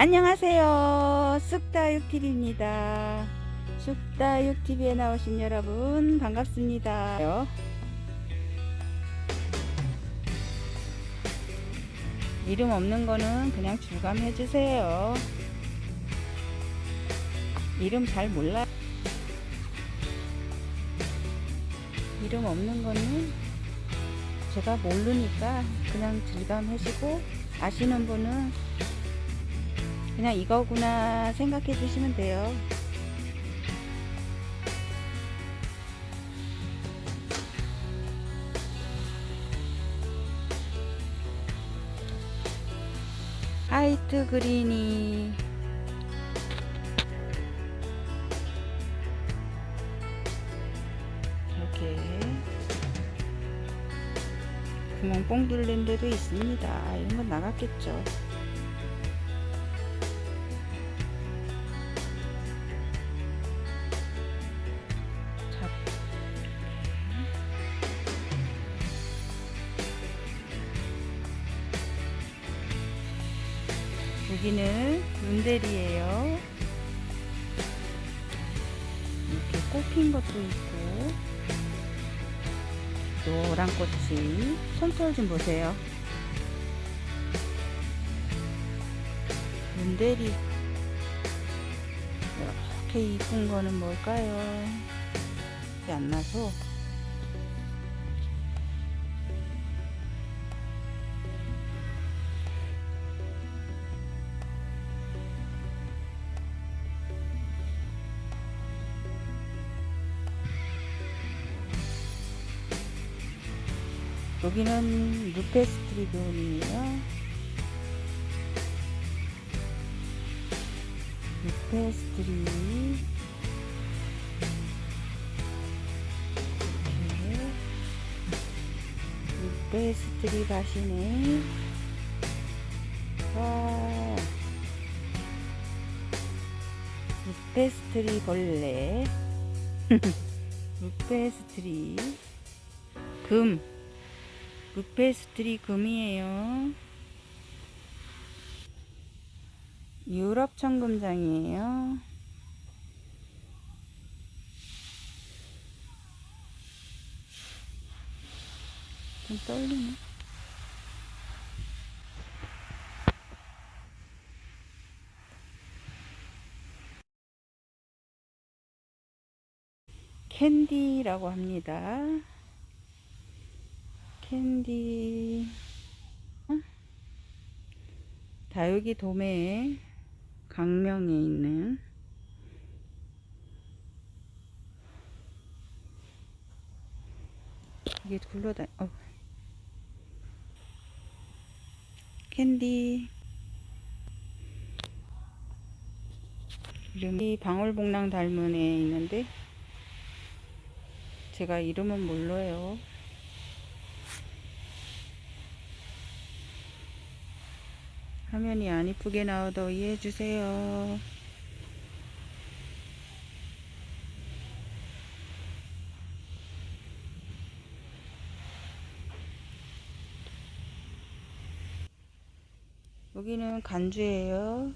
안녕하세요. 쑥다육TV입니다. 쑥다육TV에 나오신 여러분 반갑습니다. 이름 없는 거는 그냥 주감해 주세요. 이름 잘 몰라. 이름 없는 거는 제가 모르니까 그냥 질감하시고 아시는 분은 그냥 이거구나 생각해 주시면 돼요. 화이트 그린이 이렇게 구멍 뽕 뚫린 데도 있습니다. 이런 건 나갔겠죠. 여기는 문대리예요. 이렇게 꽃핀 것도 있고 노란 꽃이 손털 좀 보세요. 문대리 이렇게 이쁜 거는 뭘까요? 이게 안 나서 여기는 루페스트리돈이에요. 루페스트리 루페스트리 가시네. 와. 루페스트리 벌레. 루페스트리 금 루페스트리 금이에요. 유럽 청금장이에요. 좀 떨리네. 캔디라고 합니다. 캔디 어? 다육이 도매에 강명에 있는 이게 굴러다 어. 캔디 이름이 방울복랑 닮은 애 있는데 제가 이름은 몰라요 화면이 안 이쁘게 나와도 이해해 주세요. 여기는 간주예요.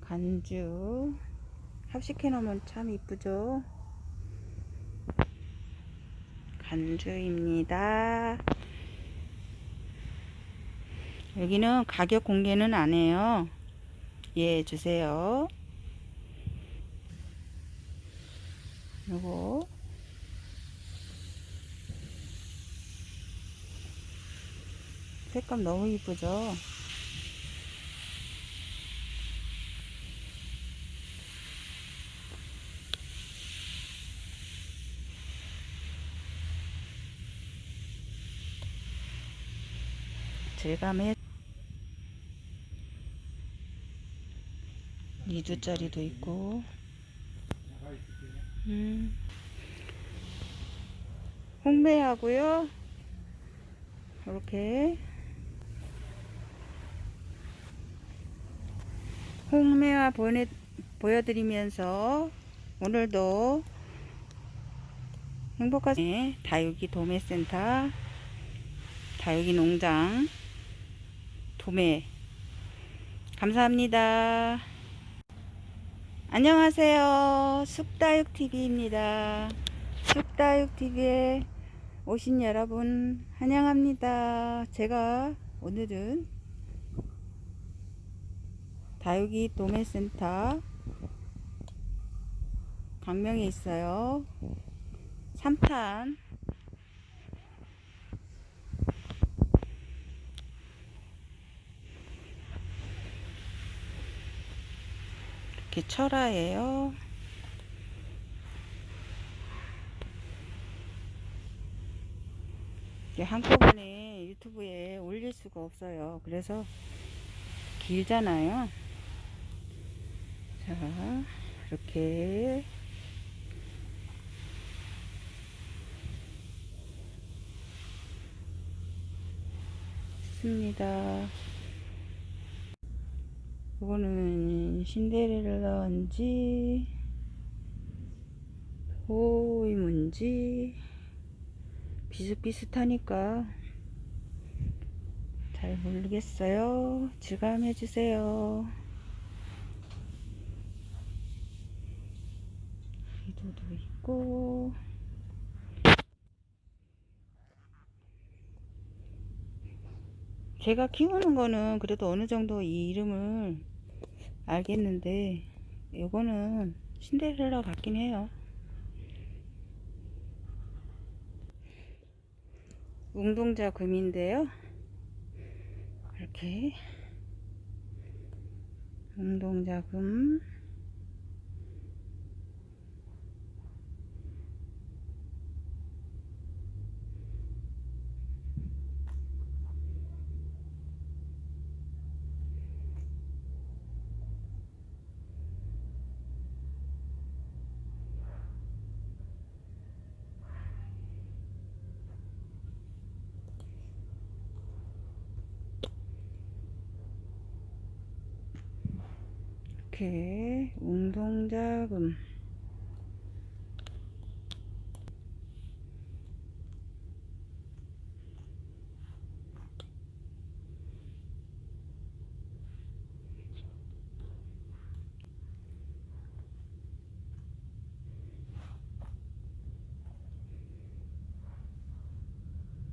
간주 합식해 놓으면 참 이쁘죠? 간주입니다. 여기는 가격 공개는 안 해요. 이해해 주세요. 요거 색감 너무 이쁘죠? 질감에 2주짜리도 있고. 음. 홍매하고요. 이렇게. 홍매화 보내, 보여드리면서 오늘도 행복한 네, 다육이 도매센터 다육이 농장 도매 감사합니다. 안녕하세요. 숲다육TV입니다. 숲다육TV에 오신 여러분 환영합니다. 제가 오늘은 다육이 도매센터 강명에 있어요. 3탄 이렇게 철화예요. 한꺼번에 유튜브에 올릴 수가 없어요. 그래서 길잖아요. 자, 이렇게 씁니다. 이거는 신데렐라인지 호이문지 비슷비슷하니까 잘 모르겠어요. 질감해 주세요. 이도도 있고 제가 키우는 거는 그래도 어느 정도 이 이름을 알겠는데 이거는 신데렐라 같긴 해요. 웅동자 금인데요. 이렇게 웅동자 금 이렇게 웅동자금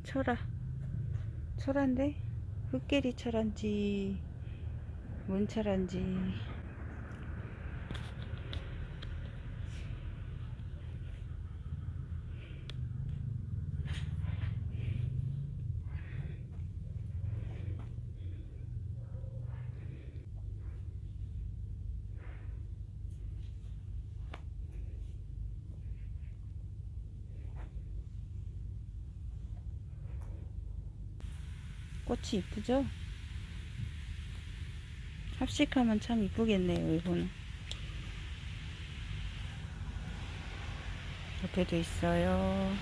철아 철한데 흑계리 철한지 뭔 철한지 꽃이 이쁘죠? 합식하면 참 이쁘겠네요, 이거는. 옆에도 있어요.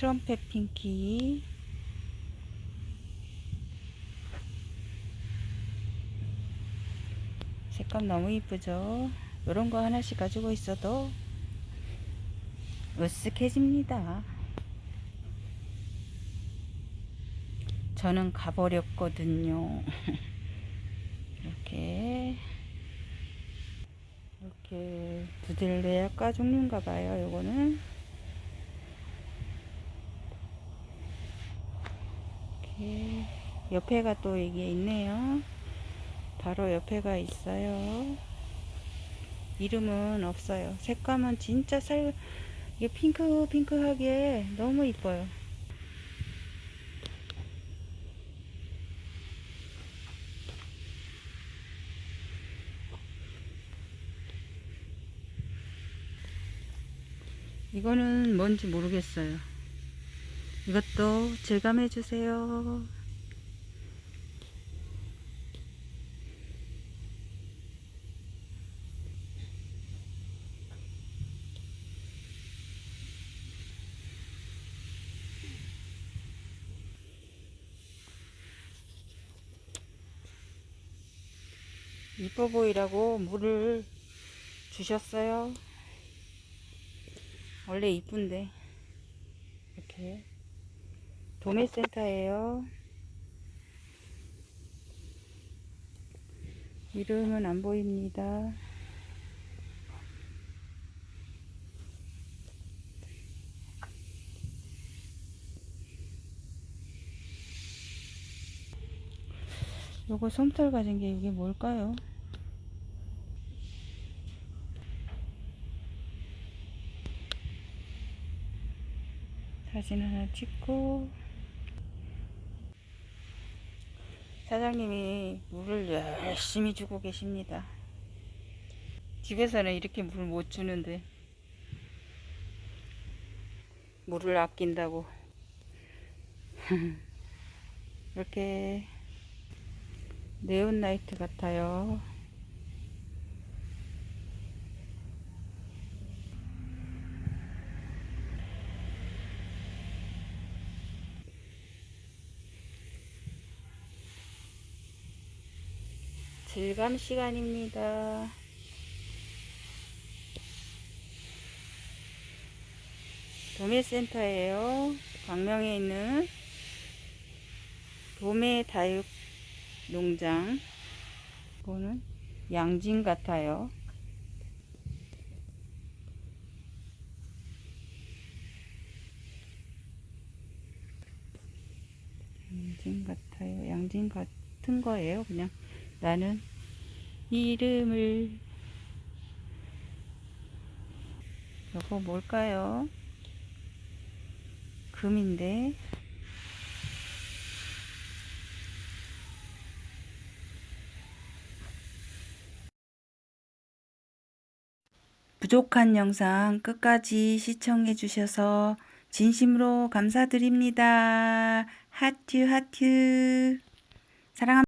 트럼펫 핑키. 색감 너무 이쁘죠? 이런 거 하나씩 가지고 있어도 으쓱해집니다. 저는 가버렸거든요. 이렇게. 이렇게 부들레 아까 종류인가 봐요 요거는 이렇게 옆에가 또 이게 있네요. 바로 옆에가 있어요. 이름은 없어요. 색감은 진짜 살 이게 핑크 핑크하게 너무 이뻐요. 이거는 뭔지 모르겠어요. 이것도 질감해 주세요. 이뻐 보이라고 물을 주셨어요. 원래 이쁜데 이렇게 도매센터예요. 이름은 안 보입니다. 요거 솜털 가진 게 이게 뭘까요? 사진 하나 찍고 사장님이 물을 열심히 주고 계십니다. 집에서는 이렇게 물 못 주는데 물을 아낀다고 이렇게 네온라이트 같아요. 질감 시간입니다. 도매센터예요. 광명에 있는 도매 다육 농장. 이거는 양진 같아요. 양진 같아요. 양진 같은 거예요. 그냥 나는 이름을 이거 뭘까요? 금인데 부족한 영상 끝까지 시청해 주셔서 진심으로 감사드립니다. 하트 하트 사랑합니다.